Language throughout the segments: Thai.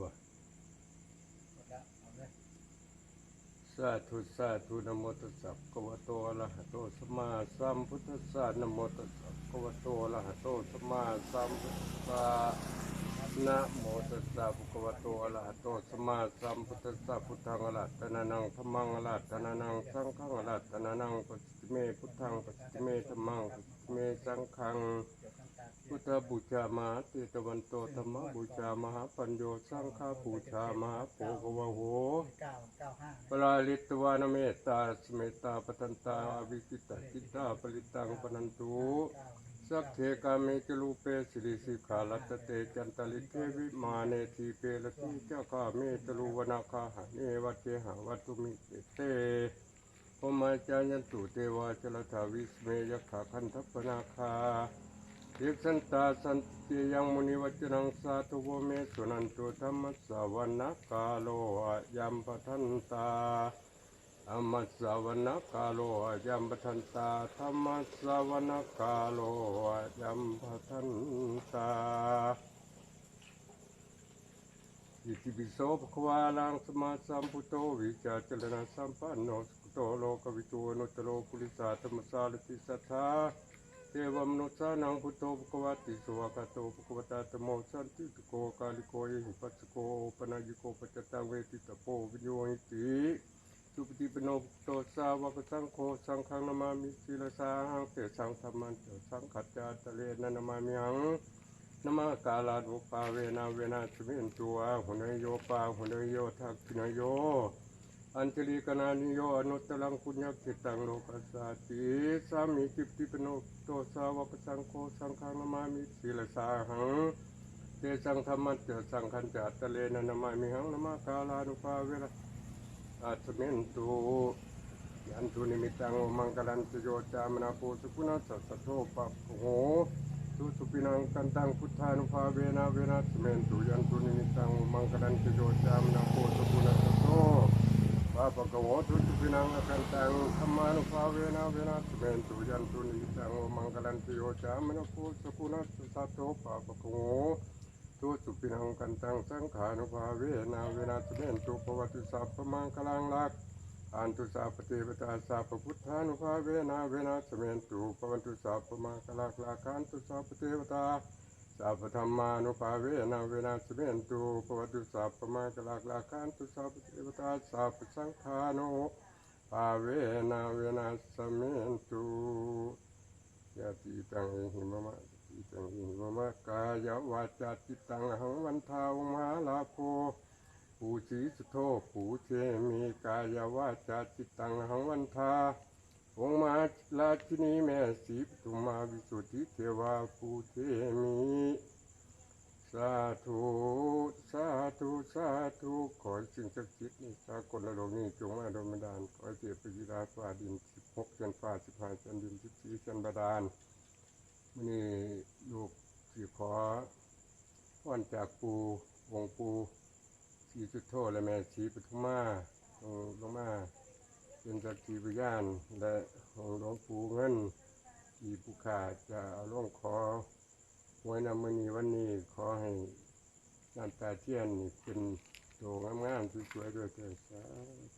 บ่สาธุสาธุนโมตัสสะกวโตอะระหะโตสมมาสัมพุทธัสสะนโมตัสสะกวโตอะระหะโตสมมาสัมพุทธัะนะโมตัสสะภะคะวะโตอะระหะโตสมมาสัมพุทธสสะพุทธังอะระตนะนังธัมมังอะระตนะนังสังฆังอะระตนะนังปัจจิเมพุทธังปัจจิเมธัมมังปัจจิเมสังฆัง พุทธบูชามหาเตตวันโตธรรมบูชามหาปัญโยสังฆาบูชามหาโพกวะโหเก้าเก้าห้าปลาลิตวานเมตตาสเมตตาปทันตาอวิกิตาจิตาปริตังปนันตุสัพเทกามิจลูเปสิริสิขาลัตเตจันตลิเทวิมาเนทีเปรติเจ้าข้าเมตลูวนาคาหะเนวัตเทหะวัตุมิเตพมาจายันตุเทวาจลทาวิสเมยขาคันทัปนาคา เยสันตาสันติยังมุนิวัจนังสาธุโวเมสุนันตุธรรมสสวนะกาโลอะยัมปทันตาธรรมสสวนะกาโลอะยัมปทันตาธรรมสสวนะกาโลอะยัมปทันตาอิติปิโสภควาลังสมาสัมพุโตวิจาจรณสัมปันโนสุโตโลกวิทูนุตโรปุริสาธรรมสารติสัทธา วมนุษย์สานังพุทโธภควติสวากาโตภควตาตโมสันติตโกกาลิโกเอหิปัสโกปนายิโกปัจจตังเวทิตโปวิญโยหิติสุปฏิปโนภุโตสาวกสังโฆสังฆังนามามิสิลสาหังเตสังธรรมันเตสังขัจจาตะเลนะนามามิหังนมากาลาดุปาเวนาเวนาสมินตัวหุนยโยปาหุนยโยทักขินโย อัญชลีกนานิโยอนุตตลังปุญญคิตังโลกัสสาติสามีจิปติปโนโตสาวกสังโฆสังฆานามามิศีลสาหังเตสังธรรมัจจะสังขันจัตตะเลนะนามามิหังนามากาลานุภาเวระอาสเมนตุยันตุนิมิตังมังกลันตโยจามนาโปสุกุณัสสะสะโทปะโหสุสุปินังกันตังพุทธานุภาเวนะเวนะสเมนตุยันตุนิมิตังมังกลันตโยจามนาโปสุกุณัสสะโท ปะปะกวทุติปินังกันตังธรรมานุภาเวนะเวนะสเมนตุยันตุนิตังมังคลันติโยจามนะโพสกุณัสสัตโตปะปะกโวทุติปินังกันตังสังขานุภาเวนะเวนะสเมนตุปวัติสัพพมังคลังลักอันตุสัพพเทวตาสัพพุทธานุภาเวนะเวนะสเมนตุปวันตุสัพพมังคลักลักขันตุสัพพเทวตา สัพพธรรมานุภาเวนะเวนะสเมนตุปวัตุสัพพมากลากลาคันตุสัพพเทวตาสัพพสังฆานุภาเวนะเวนะสเมนตุยะติตังหิมะมะติตังหิมะมะกายวาจาจิตตังหังวันทาวมหาลาโภปูชีสุโธปูเชมีกายวาจาจิตตังหังวันทา องมาราชินีแม่สีปทุมาวิสุทธิเทวาภูเทมิสาธุสาธุสาธุขอให้สิ่งศักดิ์สิทธิ์ในสากลโลกนี้จงมาโดนบันดาลขอเสียปฏิดาฟ้าดินสิบหกชันฟ้าสิบห้าชันดินสิบสี่ชันบาดาลมื่อนี้ลูกสิขอว่อนจากปูองปูสีสุดโทและแม่สีปทุมาลงมา เป็นสักขีพยานและของหลวงปู่เงินที่ผู้ขาจะเอาล่องขอหวยนำมณีวันนี้ขอให้น้ำตาเทียนนี่เป็นโตงามๆสวยๆด้วยเถิดสาธุ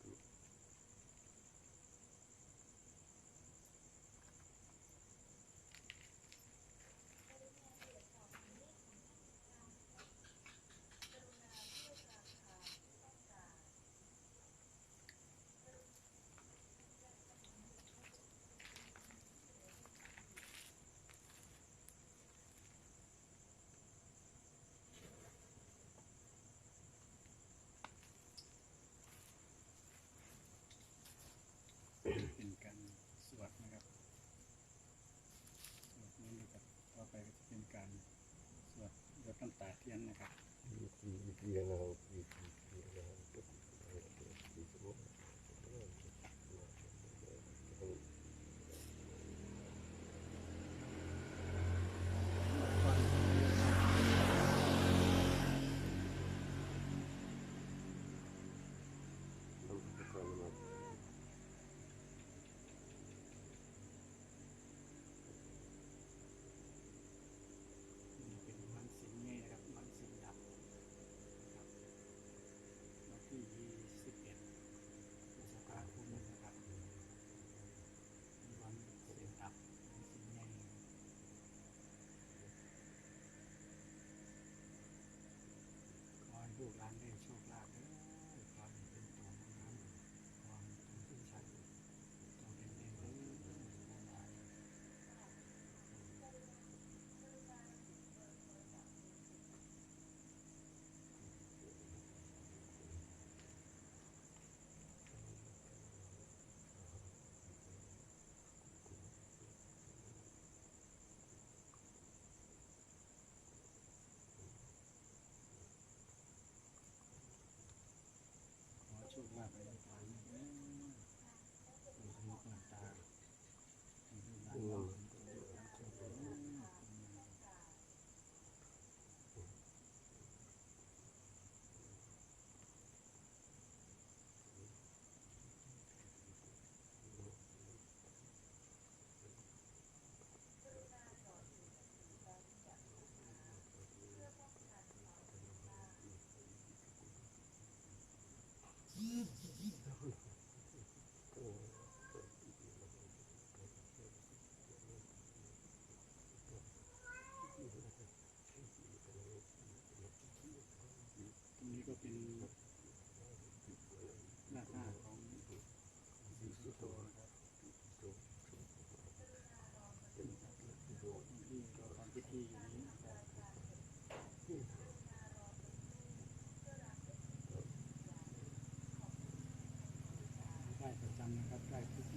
Right.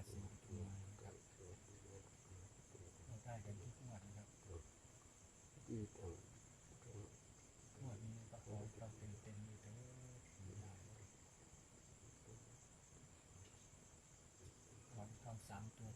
ดสิบถูกครับเราได้กันทุกวันครับที่งวดนี้ประคองเราเต็มเต็มเลยเด้อขอทำสามตัว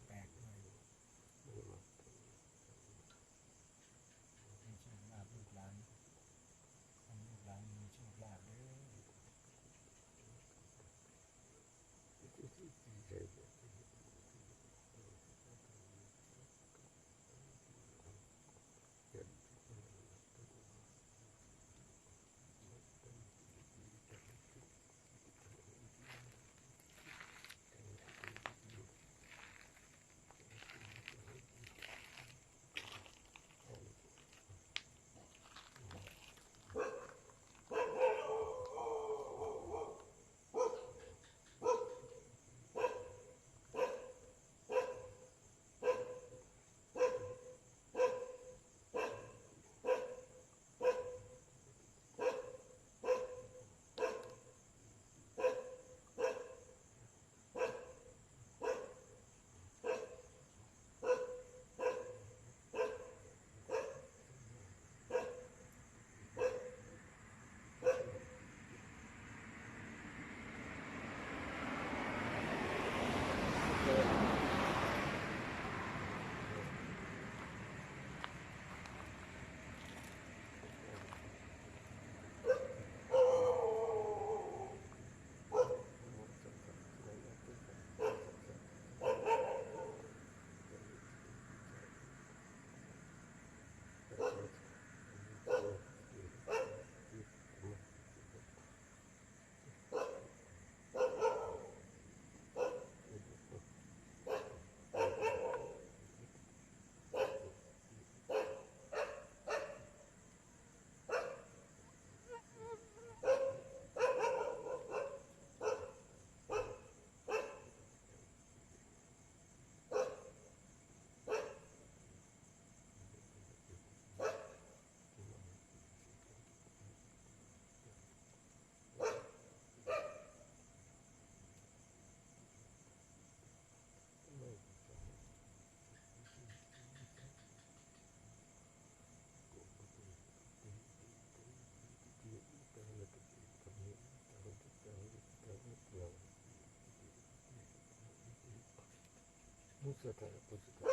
มุสตาปุสต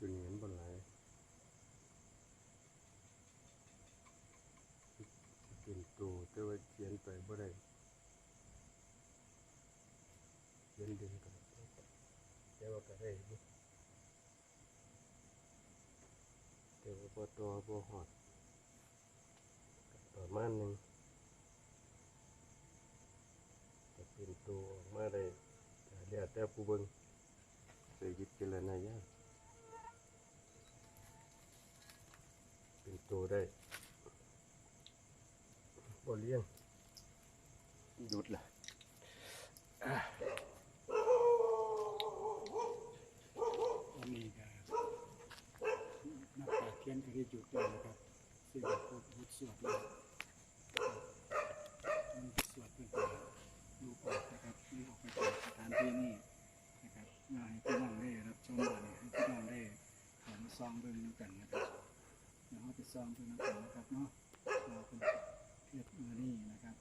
เป็นตุนเงินบนไหลายเป็นตัวแต่ว่าเขียนไปบ่ได้เขียนดินกันแต่ว่าก็ได้แต่ว่าบ่ตัวบ่หอดประมาณหนึ่งจะเป็นตัวออกมาได้ก็แล้วแต่ผู้เบิ่งใส่วิจารณญาณเป็น ตัวได้บ่เลี้ยงหยุดละวันนี้ก็นักปราชญ์เทียนก็ได้หยุดแล้วนะครับซึ่งก็พูดพูดสวดแล้วมันสวดเป็นตัวดูออกนะครับดูออกไปจากสถานที่นี้นะครับมาให้พี่น้องได้รับชมกันให้พี่น้องได้เห็นซองเบิ่งนำกันนะครับ เดี๋ยวเราไปซองเบิ่งนำกันนะครับเนาะเราเป็นเฮ็ดมือนี้นะครับ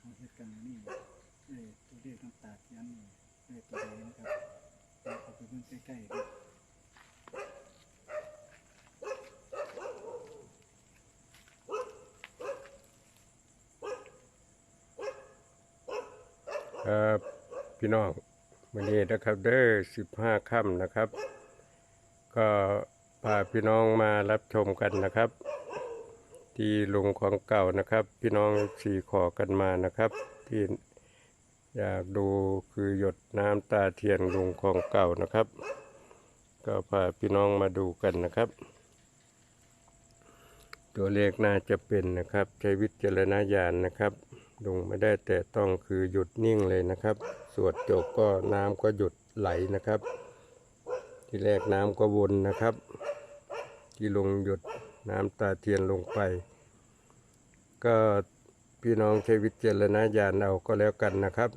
เราเฮ็ดกันมือนี้ได้ตัวเลขน้ำตาเทียนนี่ได้ตัวใดนะครับเราเอาไปเบิ่งใกล้ๆดูครับพี่น้องวันนี้นะครับเด้อสิบห้าค่ำนะครับ ก็ พาพี่น้องมารับชมกันนะครับ ที่ลุงของเก่านะครับ พี่น้องสี่ขอกันมานะครับ ที่อยากดูคือหยดน้ำตาเทียนลุงของเก่านะครับ ก็พาพี่น้องมาดูกันนะครับ ตัวเลขน่าจะเป็นนะครับใช้วิจารณญาณนะครับลุงไม่ได้แต่ต้องคือหยุดนิ่งเลยนะครับ สวดจบก็น้ำก็หยุดไหลนะครับ ที่แรกน้ำก็วนนะครับ ที่ลงหยดน้ำตาเทียนลงไป ก็พี่น้องใช้วิจารณญาณเอาก็แล้วกันนะครับ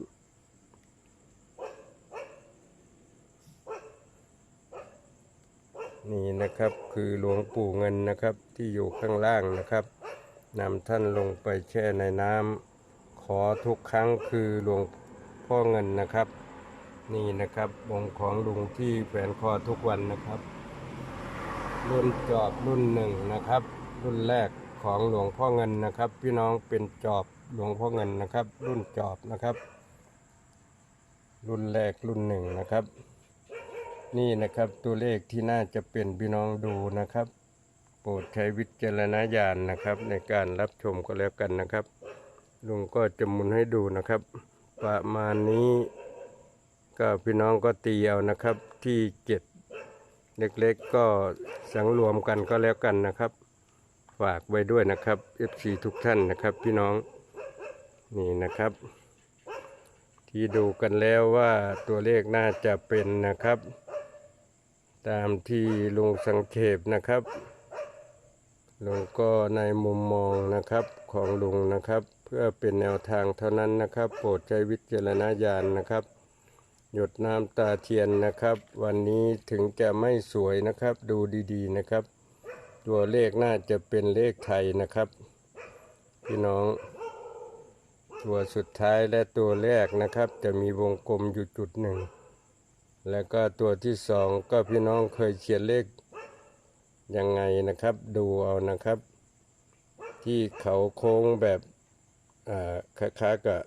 นี่นะครับคือหลวงปู่เงินนะครับที่อยู่ข้างล่างนะครับนำท่านลงไปแช่ในน้ำขอทุกครั้งคือหลวงพ่อเงินนะครับ นี่นะครับวงของลุงที่แฝนคอทุกวันนะครับ รุ่นจอบรุ่นหนึ่งนะครับ รุ่นแรกของหลวงพ่อเงินนะครับ พี่น้องเป็นจอบหลวงพ่อเงินนะครับ รุ่นจอบนะครับ รุ่นแรกรุ่นหนึ่งนะครับ นี่นะครับตัวเลขที่น่าจะเป็นพี่น้องดูนะครับ โปรดใช้วิจารณญาณนะครับ ในการรับชมก็แล้วกันนะครับลุงก็จะหมุนให้ดูนะครับ ประมาณนี้ก็พี่น้องก็ตีเอานะครับที่เจ็ด เล็กๆก็สังรวมกันก็แล้วกันนะครับ ฝากไว้ด้วยนะครับ FC ทุกท่านนะครับพี่น้องนี่นะครับ ที่ดูกันแล้วว่าตัวเลขน่าจะเป็นนะครับ ตามที่ลุงสังเขปนะครับลุงก็ในมุมมองนะครับของลุงนะครับ เพื่อเป็นแนวทางเท่านั้นนะครับ โปรดใช้วิจารณญาณนะครับ หยดน้ำตาเทียนนะครับ วันนี้ถึงจะไม่สวยนะครับ ดูดีๆนะครับ ตัวเลขน่าจะเป็นเลขไทยนะครับ พี่น้อง ตัวสุดท้ายและตัวแรกนะครับ จะมีวงกลมอยู่จุดหนึ่ง แล้วก็ตัวที่สองก็พี่น้องเคยเขียนเลขยังไงนะครับ ดูเอานะครับ ที่เขาโค้งแบบอ่าคล้ายๆกับ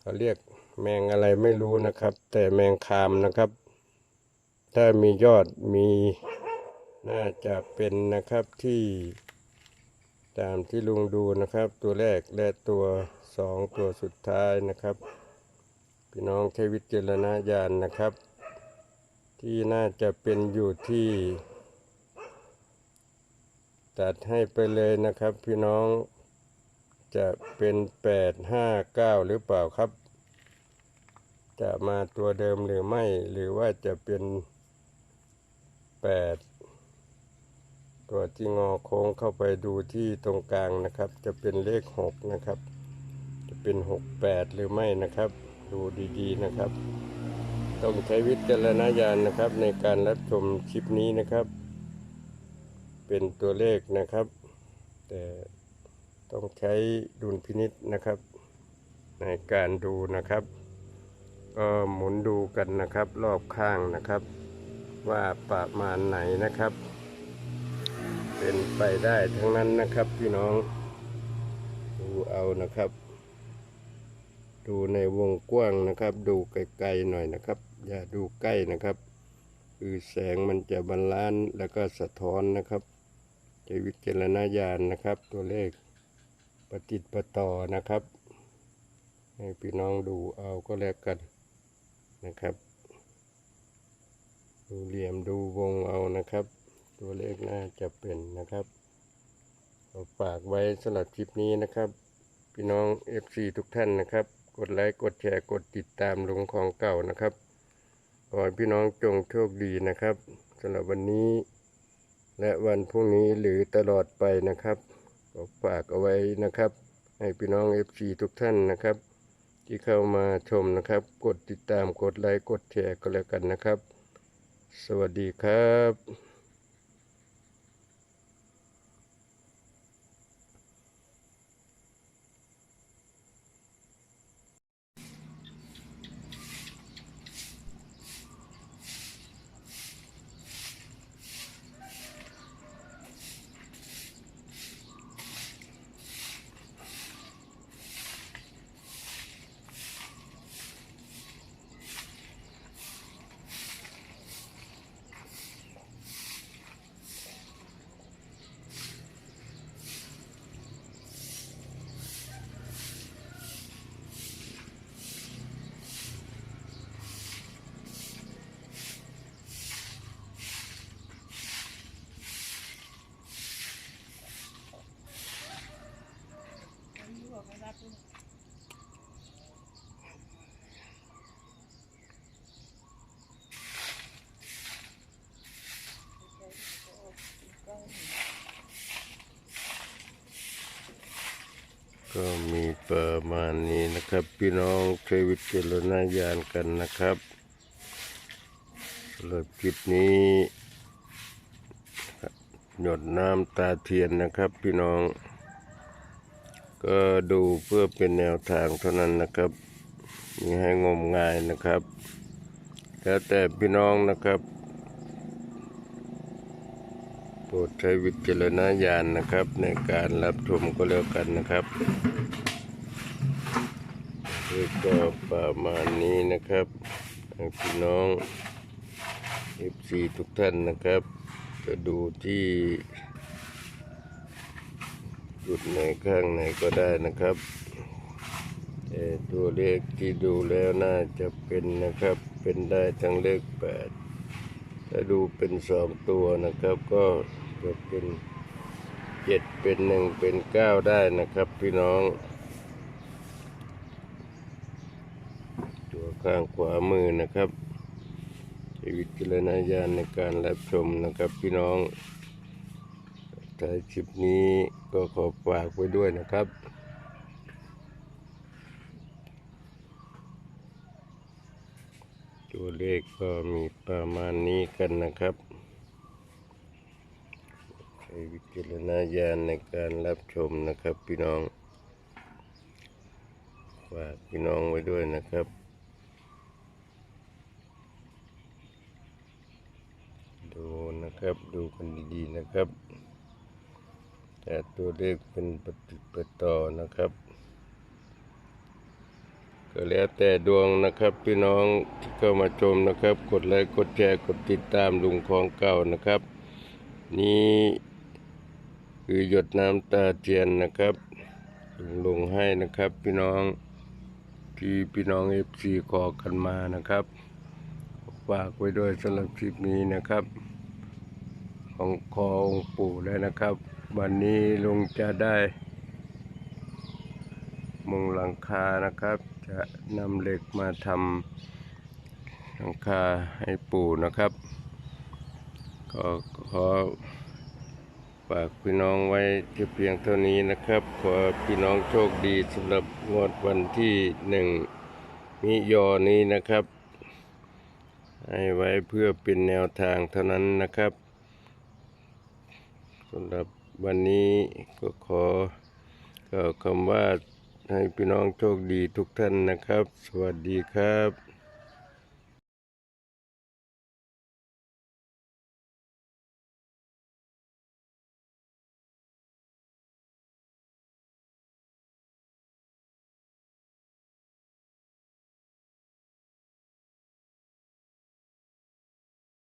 เขาเรียก แมงอะไรไม่รู้นะครับ แต่แมงคามนะครับ ถ้ามียอดมีน่าจะเป็นนะครับที่ ตามที่ลุงดูนะครับ ตัวแรกและตัวสองตัวสุดท้ายนะครับ พี่น้องใช้วิจารณญาณนะครับ ที่น่าจะเป็นอยู่ที่ ตัดให้ไปเลยนะครับ พี่น้องจะเป็นแปดห้าเก้าหรือเปล่าครับ จะมาตัวเดิมหรือไม่ หรือว่าจะเป็นแปดตัวที่งอโค้งเข้าไปดูที่ตรงกลางนะครับ จะเป็นเลขหกนะครับ จะเป็นหกแปดหรือไม่นะครับ ดูดีๆนะครับ ต้องใช้วิจารณญาณนะครับ ในการรับชมคลิปนี้นะครับ เป็นตัวเลขนะครับ แต่ต้องใช้ดุลพินิษนะครับ ในการดูนะครับ ก็หมุนดูกันนะครับ รอบข้างนะครับ ว่าประมาณไหนนะครับ เป็นไปได้ทั้งนั้นนะครับพี่น้อง ดูเอานะครับ ดูในวงกว้างนะครับ ดูไกลๆหน่อยนะครับ อย่าดูใกล้นะครับคือแสงมันจะบาลานซ์แล้วก็สะท้อนนะครับใช้วิจารณญาณนะครับ ตัวเลขปฏิดประต่อนะครับ ให้พี่น้องดูเอาก็แล้วกัน นะครับ ดูเหลี่ยมดูวงเอานะครับ ตัวเลขน่าจะเป็นนะครับฝากไว้สำหรับคลิปนี้นะครับ พี่น้อง FC ทุกท่านนะครับ กดไลค์กดแชร์กดติดตามลงของเก่านะครับขอให้พี่น้องจงโชคดีนะครับสำหรับวันนี้ และวันพรุ่งนี้หรือตลอดไปนะครับขอฝากเอาไว้นะครับ ให้พี่น้อง FC ทุกท่านนะครับ ที่เข้ามาชมนะครับ กดติดตามกดไลค์กดแชร์ก็แล้วกันนะครับ สวัสดีครับ ก็มีประมาณนี้นะครับ พี่น้องใช้วิจารณญาณกันนะครับสำหรับคลิปนี้หยดน้ำตาเทียนนะครับ พี่น้อง ก็ดูเพื่อเป็นแนวทางเท่านั้นนะครับมีให้งมงายนะครับ แล้วแต่พี่น้องนะครับ โป รดใช้วิจารณญาณนะครับ ในการรับชมก็แล้วกันนะครับนี่ก็ประมาณนี้นะครับพี่น้อง FC ทุกท่านนะครับ จะดูที่จุดไหนข้างไหนก็ได้นะครับแต่ตัวเลขที่ดูแล้วน่าจะเป็นนะครับ เป็นได้ทั้งเลขแปดถ้าดูเป็นสองตัวนะครับก็ จะเป็นเจ็ดเป็นหนึ่งเป็นเก้าได้นะครับ พี่น้อง ตัวข้างขวามือนะครับใช้วิจารณญาณในการรับชมนะครับพี่น้องท้ายคลิปนี้ก็ขอฝากไว้ด้วยนะครับตัวเลขก็มีประมาณนี้กันนะครับ วิจารณญาณในการรับชมนะครับพี่น้องฝากพี่น้องไว้ด้วยนะครับดูนะครับดูกันดีๆนะครับ แต่ตัวเลขเป็นปฏิปต่อนะครับ ก็แล้วแต่ดวงนะครับพี่น้องที่เข้ามาชมนะครับ กดไลค์กดแชร์กดติดตามลุงของเก่านะครับ นี่ คือหยดน้ำตาเทียนนะครับลงลงให้นะครับพี่น้องที่พี่น้องเอฟซีขอกันมานะครับฝากไว้ด้วยสำหรับคลิปนี้นะครับ ของคอองค์ปู่แล้วนะครับ วันนี้ลุงจะได้มุงหลังคานะครับ จะนำเหล็กมาทำหลังคาให้ปู่นะครับ ก็ขอ ฝากพี่น้องไว้เพียงเท่านี้นะครับ ขอพี่น้องโชคดีสำหรับงวดวันที่หนึ่งมิยอนี้นะครับ ให้ไว้เพื่อเป็นแนวทางเท่านั้นนะครับสำหรับวันนี้ก็ขอกล่าวคำว่าให้พี่น้องโชคดีทุกท่านนะครับ สวัสดีครับ